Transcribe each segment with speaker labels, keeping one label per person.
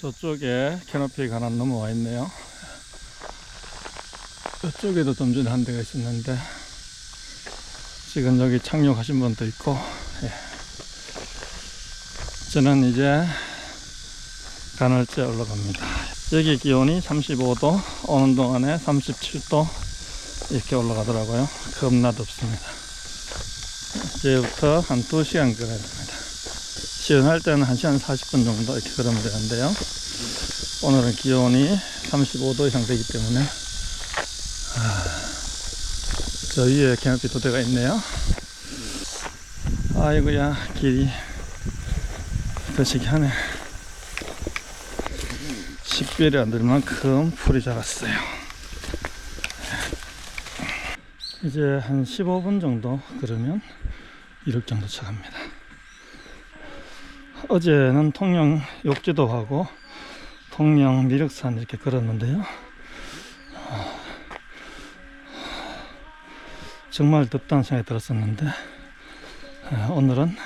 Speaker 1: 저쪽에 캐노피가 하나 넘어와 있네요. 좀 전에 한 대가 있었는데 지금 여기 착륙하신 분도 있고 예. 저는 이제 간헐제 올라갑니다. 여기 기온이 35도 오는 동안에 37도 이렇게 올라가더라고요. 겁나 덥습니다. 이제부터 한 2시간 걸어야 됩니다. 시원할 때는 1시간 40분 정도 이렇게 걸으면 되는데요. 오늘은 기온이 35도 이상 되기 때문에 아, 저 위에 캐노피 두 대가 있네요. 아이고야 길이 거시기 하네. 식별이 안 될 만큼 풀이 자랐어요. 이제 한 15분 정도 걸으면 이륙 정도 차갑니다. 어제는 통영 욕지도 하고 통영 미륵산 이렇게 걸었는데요. 아, 정말 덥다는 생각이 들었었는데 아, 오늘은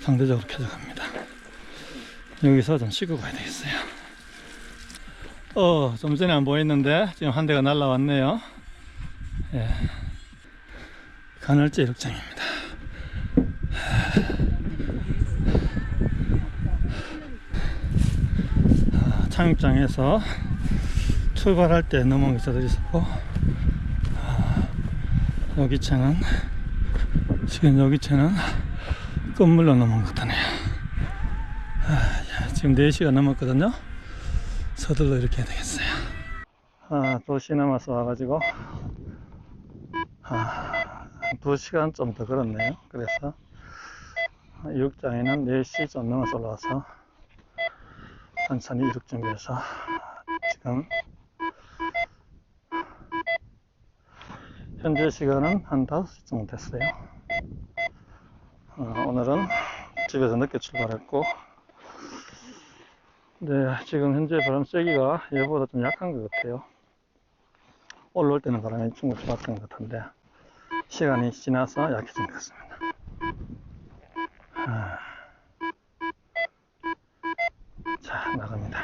Speaker 1: 상대적으로 쾌적합니다. 여기서 좀 쉬고 가야 되겠어요. 어, 좀 전에 안 보였는데 지금 한 대가 날라왔네요. 예. 간헐제 이륙장입니다. 착륙장에서 출발할 때 넘어온 기사들이 있었고 아, 여기 차는 지금 여기 차는 건물로 넘어온 것 같네요. 아, 야, 지금 4시가 넘었거든요. 서둘러 이렇게 해야 되겠어요. 아, 2시 남아서 와가지고 아, 2시간 좀 더 걸었네요. 그래서 이륙장에는 4시 좀 넘어서 올라와서 천천히 이륙 준비해서 지금 현재 시간은 한 5시 정도 됐어요. 어, 오늘은 집에서 늦게 출발했고 네, 지금 현재 바람 세기가 예보다 좀 약한 것 같아요. 올라올 때는 바람이 충분히 좋았던 것 같은데 시간이 지나서 약해진 것 같습니다. 아. 자, 나갑니다.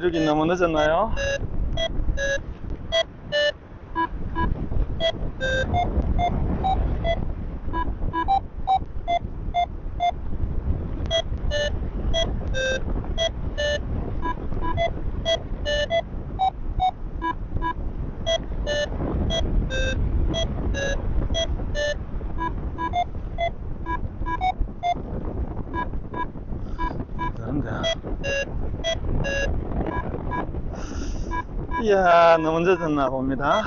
Speaker 1: 이러기 너무 늦었나요? 늦었나 봅니다.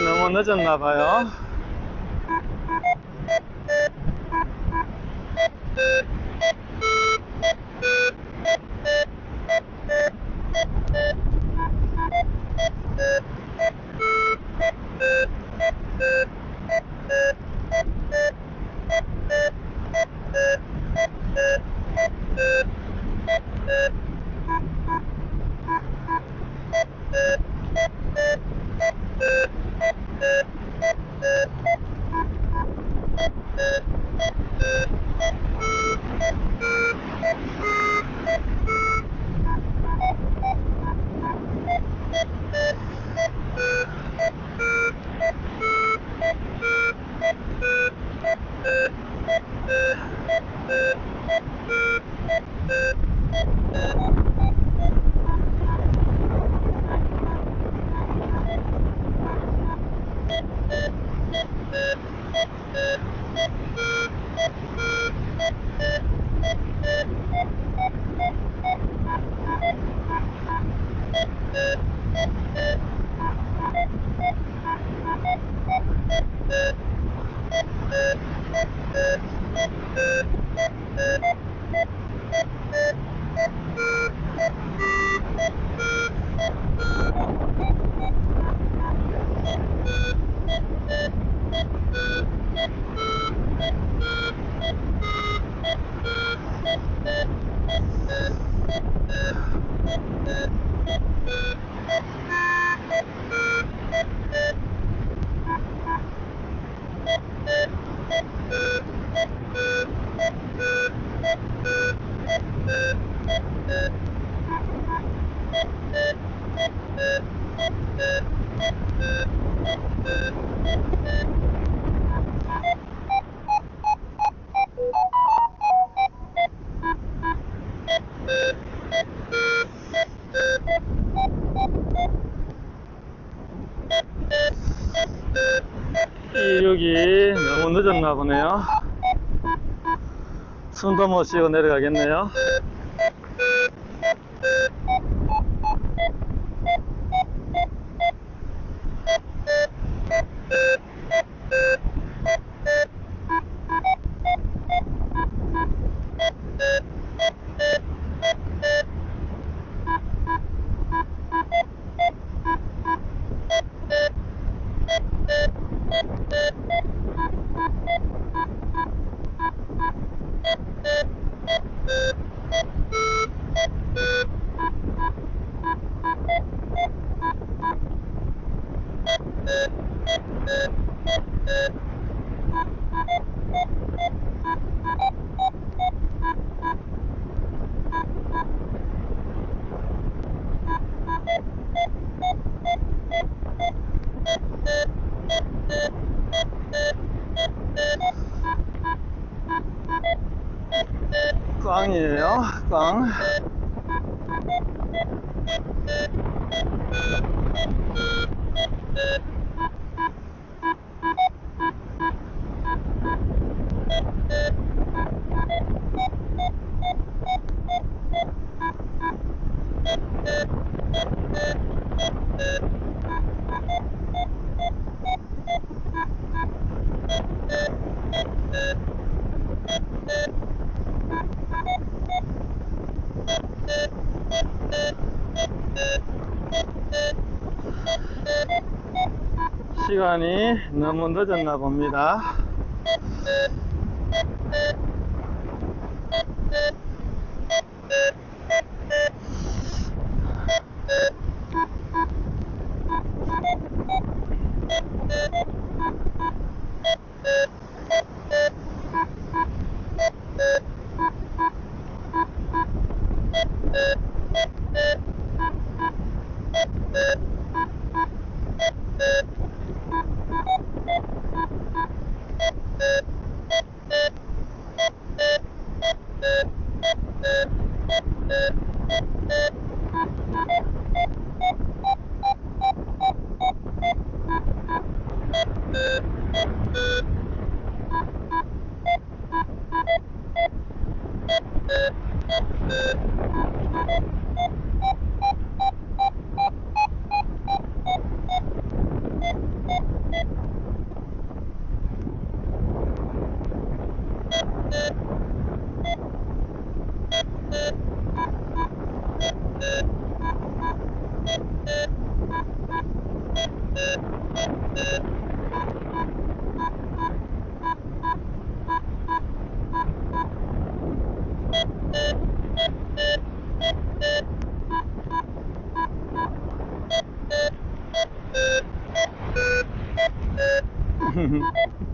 Speaker 1: 너무 늦었나 봐요. 여기 너무 늦었나 보네요. 숨도 못 쉬고 내려가겠네요. 꽝이에요, 시간이 너무 늦었나 봅니다. Mm-hmm.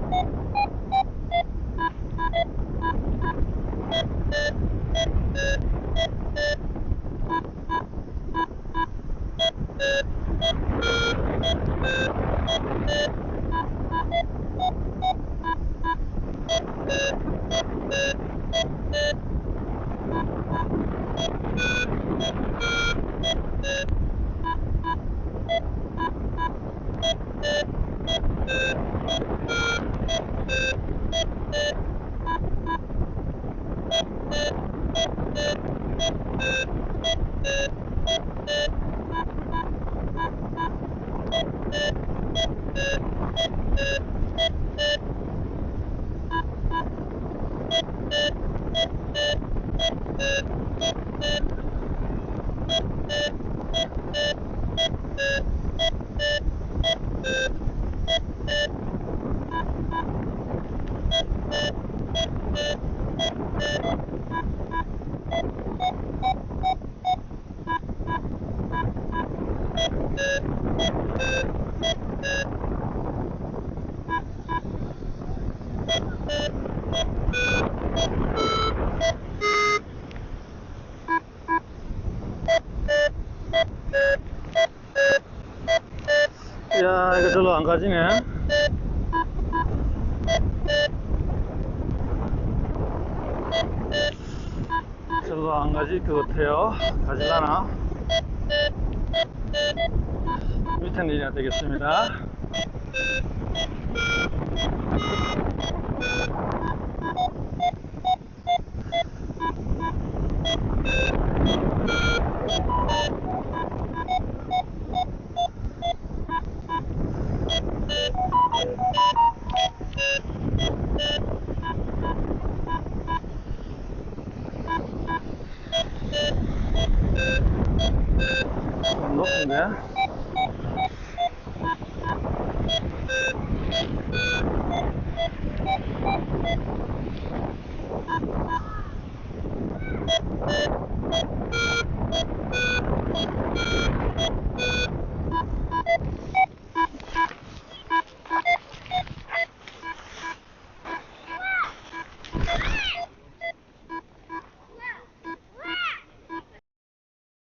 Speaker 1: 야, 이 Thank you. 거 절로 안 가지네. 절로 안 가질 것 같아요. 가질라나? 밑에 내려야 되겠습니다.